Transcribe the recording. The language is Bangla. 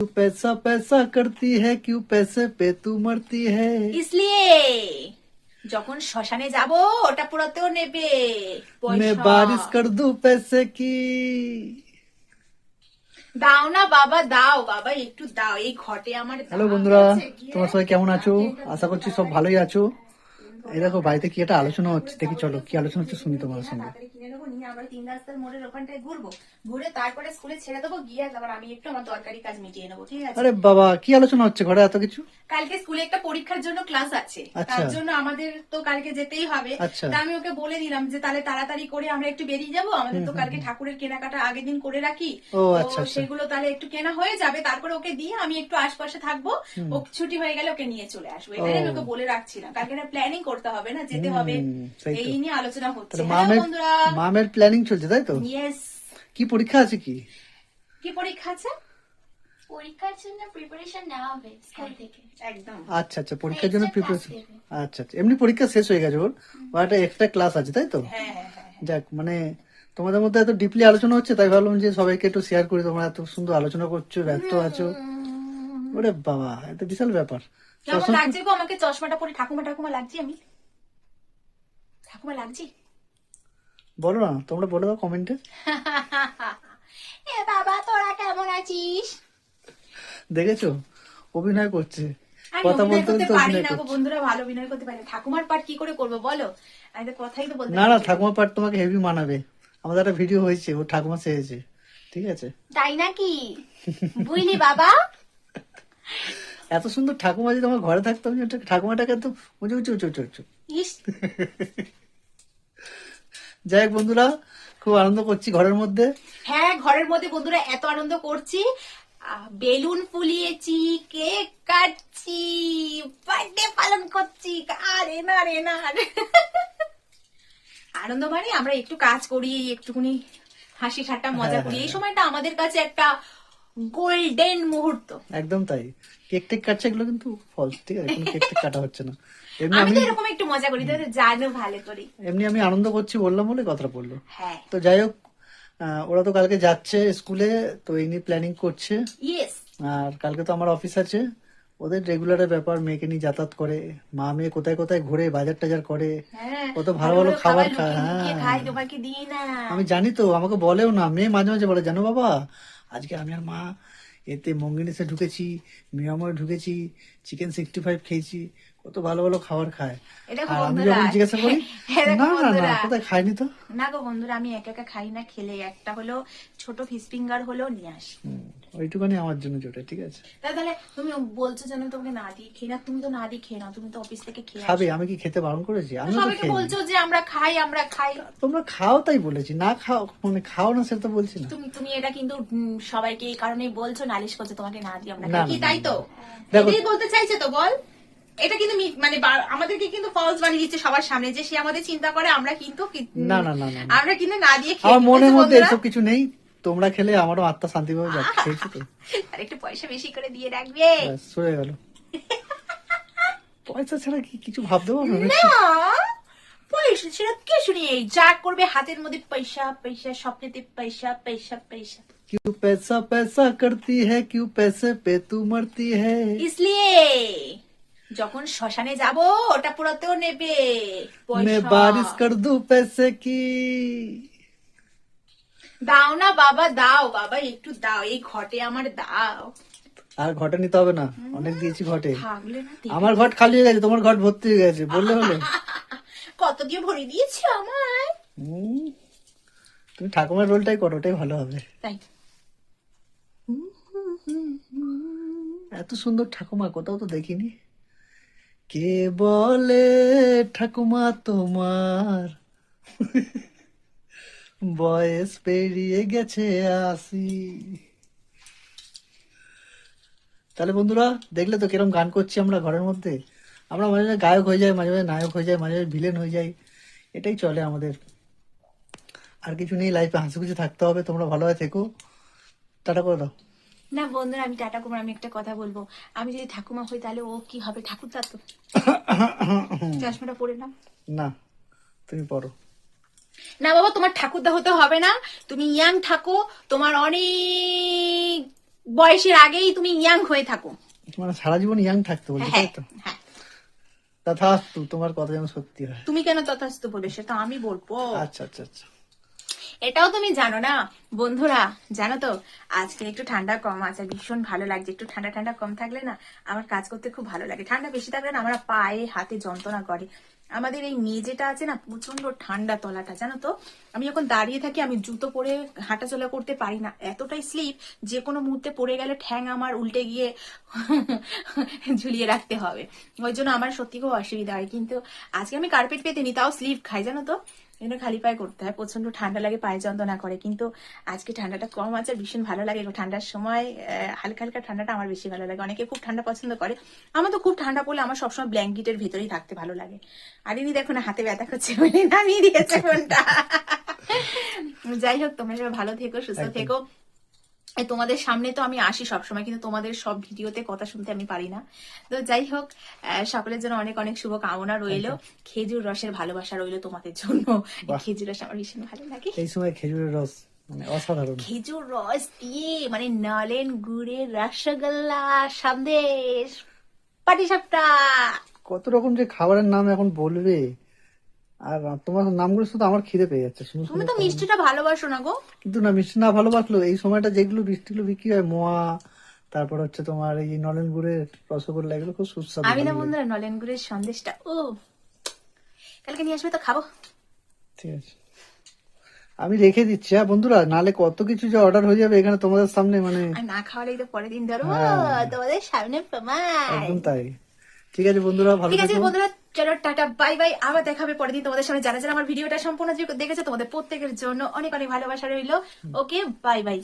तू पैसा पैसा करती है क्यों पैसे पे तू मरती है इसलिए যখন শ্মশানে যাব ওটা পুরাতেও নেবে मैं পয়সা। बारिश कर दूं पैसे की দাও না বাবা দাও বাবা একটু দাও এই ঘটে আমার দাও। হ্যালো বন্ধুরা তোমরা সবাই কেমন আছো আশা করছি সব ভালোই আছো এই দেখো বাড়িতে কি একটা আলোচনা হচ্ছে? দেখি চলো কি আলোচনা হচ্ছে শুনি তোমার সঙ্গে। তাড়াতাড়ি কিনে নেব নিয়ে আমরা তিন রাস্তার মোড়ের ওখানটায় ঘুরবো। ঘুরে তারপরে স্কুলে ছেড়ে দেবো গিয়ে তারপর আমি একটু আমার দরকারি কাজ মিটিয়ে নেব ঠিক আছে? আরে বাবা কি আলোচনা হচ্ছে ঘরে এত কিছু? কালকে স্কুলে একটা পরীক্ষার জন্য ক্লাস আছে। আচ্ছা। তার জন্য আমাদের তো কালকে যেতেই হবে। আচ্ছা। তা আমি ওকে বলে দিলাম যে তাহলে তাড়াতাড়ি করে আমরা একটু বেরিয়ে যাব। আমাদের তো কালকে ঠাকুরের কেনাকাটা আগের দিন করে রাখি। ও, আচ্ছা, আচ্ছা। সেগুলো তাহলে একটু কেনা হয়ে যাবে। তারপরে ওকে দিয়ে আমি একটু আশপাশে থাকব। ও ছুটি হয়ে গেলে ওকে নিয়ে চলে আসব। এটাই আমি ওকে বলে রাখছিলাম। কালকে প্ল্যানিং করতে হবে না যেতে হবে। এই নিয়ে আলোচনা হচ্ছে। মামের বন্ধুরা। মামের প্ল্যানিং চলছে তাই তো? ইয়েস কি পরীক্ষা আছে কি? কি পরীক্ষা আছে? পরীক্ষার জন্য প্রিপারেশন নেওয়া হবে স্কুল থেকে। একদম। আচ্ছা আচ্ছা পরীক্ষার জন্য প্রিপারেশন আচ্ছা আচ্ছা। এমনি পরীক্ষা শেষ হয়ে গেছে ওর ওর একটা এক্সট্রা ক্লাস আছে তাই তো? হ্যাঁ হ্যাঁ হ্যাঁ যাক মানে তোমাদের মধ্যে এত ডিপলি আলোচনা হচ্ছে তাই ভাবলাম যে সবাইকে একটু শেয়ার করি তোমরা এত সুন্দর আলোচনা করছ ব্যস্ত আছো। ওরে বাবা এটা বিশাল ব্যাপার। কেমন লাগছে গো আমাকে? চশমাটা পরে ঠাকুমা ঠাকুমা লাগছি আমি। ঠাকুমা লাগছি? বলো না তোমরা বলে দাও কমেন্টে। এ বাবা তোরা কেমন আছিস? দেখেছ? অভিনয় করছে। কথা বলতে অভিনয় করছে। বন্ধুরা ভালো অভিনয় করতে পারি। ঠাকুমার পাঠ কি করে করব বলো? আমি তো কথাই তো বলতে না না পারছি ঠাকুমা পাঠ তোমাকে হেভি মানাবে। আমাদের একটা ভিডিও হয়েছে ও ঠাকুমা সেজেছে। ঠিক আছে? তাই নাকি? বুঝলি বাবা? এত সুন্দর ঠাকুমা যদি আমার ঘরে থাকতো আমি ঠাকুমাটাকে তো উঁচু উঁচু উঁচু উঁচু উঁচু। যাই হোক বন্ধুরা খুব আনন্দ করছি ঘরের মধ্যে। হ্যাঁ ঘরের মধ্যে বন্ধুরা এত আনন্দ করছি। বেলুন ফুলিয়েছি কেক কাটছি বার্থডে পালন করছি। আরে না রে না রে। আনন্দ মানে আমরা একটু কাজ করি একটুখানি হাসি ঠাট্টা মজা হ্যাঁ, করি। এই হ্যাঁ। সময়টা আমাদের কাছে একটা গোল্ডেন মুহূর্ত। একদম তাই। কেক টেক কাটছে এগুলো কিন্তু ফলস ঠিক আছে? কোনো কেক টেক কাটা হচ্ছে না। এমনি আমি তো এরকম একটু মজা করি তুমি তো জানো ভালো করি। এমনি আমি আনন্দ করছি বললাম বলে কথাটা বলল হ্যাঁ। তো যাই হোক ওরা তো কালকে যাচ্ছে স্কুলে তো এই নিয়ে প্ল্যানিং করছে। আর কালকে তো আমার অফিস আছে। ওদের রেগুলারের ব্যাপার মেয়েকে নিয়ে যাতায়াত করে। মা মেয়ে কোথায় কোথায় ঘুরে বাজার টাজার করে। হ্যাঁ কত ভালো ভালো খাবার খায় হ্যাঁ। আমি জানি তো আমাকে বলেও না। মেয়ে মাঝে মাঝে বলে জানো বাবা আজকে আমি আর মা এতে মঙ্গিনিসে ঢুকেছি মিয়াময়ে ঢুকেছি চিকেন সিক্সটি ফাইভ খেয়েছি কত ভালো ভালো খাবার খায়। এটা আর আমি যখন জিজ্ঞাসা করি না না না কোথায় খাইনি তো? না গো বন্ধুরা আমি একা একা খাই না খেলে একটা হলো ছোট ফিস ফিঙ্গার হলেও নিয়ে আসি। হুম, ওইটুখানি আমার জন্য জোটে ঠিক আছে? তাহলে তুমি বলছো যেন তোমাকে না দিয়ে খেয়ে না তুমি তো না দিয়ে খেয়ে নাও তুমি তো অফিস থেকে খেয়ে খাবে আমি কি খেতে বারণ করেছি? আমি তো সবাইকে খেয়ে বলছো যে আমরা খাই আমরা খাই। তোমরা খাও তাই বলেছি না খাও মানে খাও না সেটা তো বলছি না। তুমি তুমি এটা কিন্তু সবাইকে এই কারণে বলছো নালিশ করছ তোমাকে না দিয়ে আমরা। কি তাই তো? দেখো- এটাই বলতে চাইছে তো বল। এটা কিন্তু মানে আমাদেরকে কিন্তু ফলস বানিয়ে দিচ্ছে সবার সামনে যে সে আমাদের চিন্তা করে আমরা কিন্তু না, না, না, না, না। আমরা কিন্তু না দিয়ে খেয়ে আমার মনের মধ্যে এসব কিছু নেই। তোমরা খেলে আমারও আত্মা শান্তি পাবে যাচ্ছে খেয়েছি তো আর একটু পয়সা বেশি করে দিয়ে রাখবে ব্যাস, সরে গেল পয়সা ছাড়া কি কিছু ভাবতে পারবো না না পয়সা সেটা কিছু নেই যা করবে হাতের মধ্যে পয়সা পয়সা স্বপ্নেতে পয়সা পয়সা পয়সা क्यों पैसा पैसा करती है क्यों पैसे पे तू मरती है इसलिए যখন শ্মশানে যাব ওটা পুরাতেও নেবে मैं পয়সা। बारिश कर दूं पैसे की দাও না বাবা দাও। বাবা একটু দাও। এই ঘটে আমার দাও। আর ঘটে নিতে হবে না। অনেক দিয়েছি ঘটে। আমার ঘট খালি হয়ে গেছে তোমার ঘট ভর্তি হয়ে গেছে বললে হলো। কত দিয়ে ভরে দিয়েছ আমার তুমি ঠাকুমার রোলটাই করো ওটাই ভালো হবে। তাই। এত সুন্দর ঠাকুমা কোথাও তো দেখিনি। কে বলে ঠাকুমা তোমার? বয়স পেরিয়ে গেছে আসি। তাহলে বন্ধুরা দেখলে তো কিরম গান করছি আমরা ঘরের মধ্যে। আমরা মাঝে মাঝে গায়ক হয়ে যাই মাঝে মাঝে নায়ক হয়ে যাই মাঝে মাঝে ভিলেন হয়ে যাই। এটাই চলে আমাদের। আর কিছু নেই লাইফে হাসি খুশি থাকতে হবে তোমরা ভালোভাবে থেকো। টাটা করে দাও। না বন্ধুরা আমি টাটা কুমার আমি একটা কথা বলব। আমি যদি ঠাকুমা হই তাহলে ও কি হবে? ঠাকুর তো। চশমাটা পরে নাও। না তুমি পড়ো। না বাবা তোমার ঠাকুরদা হতে হবে না। তুমি ইয়াং থাকো। তোমার অনেক বয়সের আগেই তুমি ইয়াং হয়ে থাকো। মানে সারা জীবন ইয়াং থাকতে বলছি হ্যাঁ তাই তো? হ্যাঁ। তথাস্তু তোমার কথা যেন সত্যি হয়। তুমি কেন তথাস্তু বলবে সেটা আমি বলব। আচ্ছা আচ্ছা আচ্ছা। এটাও তুমি জানো না। বন্ধুরা জানো তো আজকে একটু ঠান্ডা কম আছে ভীষণ ভালো লাগছে। একটু ঠান্ডা ঠান্ডা কম থাকলে না আমার কাজ করতে খুব ভালো লাগে। ঠান্ডা বেশি থাকলে না আমার পায়ে হাতে যন্ত্রণা করে। আমাদের এই মেঝেটা আছে না প্রচণ্ড ঠান্ডা তলাটা, জানো তো? আমি যখন দাঁড়িয়ে থাকি, আমি জুতো পরে হাঁটাচলা করতে পারি না। এতটাই স্লিপ যে কোনো মুহূর্তে পড়ে গেলে ঠ্যাং আমার উল্টে গিয়ে ঝুলিয়ে রাখতে হবে। ওই জন্য আমার সত্যি খুব অসুবিধা হয়। কিন্তু আজকে আমি কার্পেট পেতে নি, তাও স্লিপ খাই, জানো তো? এজন্য খালি পায়ে করতে হয় প্রচণ্ড ঠান্ডা লাগে পায়ে যন্ত্রণা করে। কিন্তু আজকে ঠান্ডাটা কম আছে ভীষণ ভালো লাগে। ঠান্ডার সময় হালকা হালকা ঠান্ডাটা আমার বেশি ভালো লাগে। অনেকে খুব ঠান্ডা পছন্দ করে। আমার তো খুব ঠান্ডা পড়লে আমার সবসময় ব্ল্যাঙ্কেটের ভেতরেই থাকতে ভালো লাগে। আর ইনি দেখো না হাতে ব্যথা করছে বলে নামিয়ে দিয়েছে ফোনটা। যাই হোক তোমরা সবাই ভালো থেকো সুস্থ থেকো। তোমাদের সামনে তো আমি আসি সবসময় কিন্তু তোমাদের সব ভিডিওতে কথা শুনতে আমি পারি না। তো যাই হোক সকলের জন্য অনেক অনেক শুভ কামনা রইল খেজুর রসের ভালোবাসা রইল তোমাদের জন্য। খেজুর রস আমার ভীষণ ভালো লাগে। এই সময় খেজুরের রস মানে খেজুর রস দিয়ে মানে নলেন গুড়ের রসগোল্লা সন্দেশ পাটিসাপটা। কত রকম যে খাবারের নাম এখন বলবে। আর তোমার নামগুলো শুধু আমার খিদে পেয়ে যাচ্ছে শুনে তুমি তো মিষ্টিটা ভালোবাসো না গো। কিন্তু না মিষ্টি না ভালোবাসলো এই সময়টা যেগুলো মিষ্টিগুলো বিক্রি হয় মোয়া তারপর হচ্ছে তোমার এই নলেন গুড়ের রসগোল্লা এগুলো খুব সুস্বাদু আমি না বন্ধুরা নলেন গুড়ের সন্দেশটা ও। কালকে নিয়ে আসবে তো খাব। ঠিক আছে। আমি রেখে দিচ্ছি হ্যাঁ বন্ধুরা নালে কত কিছু যে অর্ডার হয়ে যাবে এখানে তোমাদের সামনে মানে না খাওয়ালেই তো পরের দিন ধরো হ্যাঁ। তোমাদের সামনে প্রমাণ। একদম তাই। ঠিক আছে বন্ধুরা ভালো ঠিক আছে বন্ধুরা চলো টাটা বাই বাই। আবার দেখাবে পরের দিন তোমাদের সামনে। যারা যারা আমার ভিডিওটা সম্পূর্ণ দেখেছে তোমাদের প্রত্যেকের জন্য অনেক অনেক ভালোবাসা রইল। Okay bye bye.